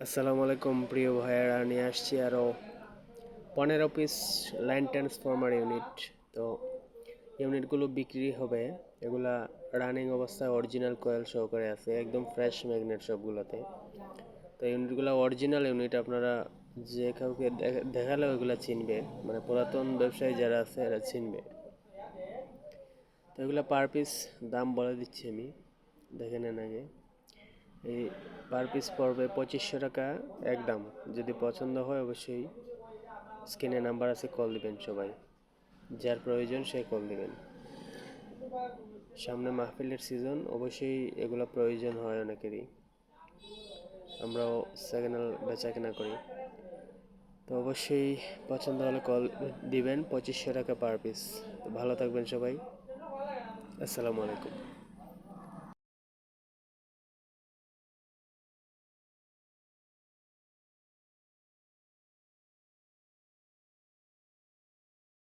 আসসালামু আলাইকুম, প্রিয় ভাইয়ারা, নিয়ে আসছি আরও পনেরো পিস লাইন ট্রান্সফরমার ইউনিট তো ইউনিটগুলো বিক্রি হবে, এগুলা রানিং অবস্থায় অরিজিনাল কয়েল সহকারে আছে, একদম ফ্রেশ ম্যাগনেট সবগুলোতে। তো ইউনিটগুলো অরিজিনাল ইউনিট আপনারা যে কাউকে দেখা- দেখালে ওইগুলো চিনবে মানে পুরাতন ব্যবসায়ী যারা আছে, এরা চিনবে। তো এগুলো পার পিস দাম বলে দিচ্ছি আমি, দেখে নেন আগে। এই পার পিস পড়বে পঁচিশশো টাকা একদম। যদি পছন্দ হয় অবশ্যই স্ক্রিনে নাম্বার আছে কল দিবেন সবাই। যার প্রয়োজন সে কল দিবেন। সামনে মাহফিলের সিজন অবশ্যই এগুলো প্রয়োজন হয় অনেকেরই। আমরাও সেকেন্ড হ্যান্ড বেচা কেনা করি। তো অবশ্যই পছন্দ হলে কল দিবেন, পঁচিশশো টাকা পার পিস ভালো থাকবেন সবাই। আসসালামু আলাইকুম।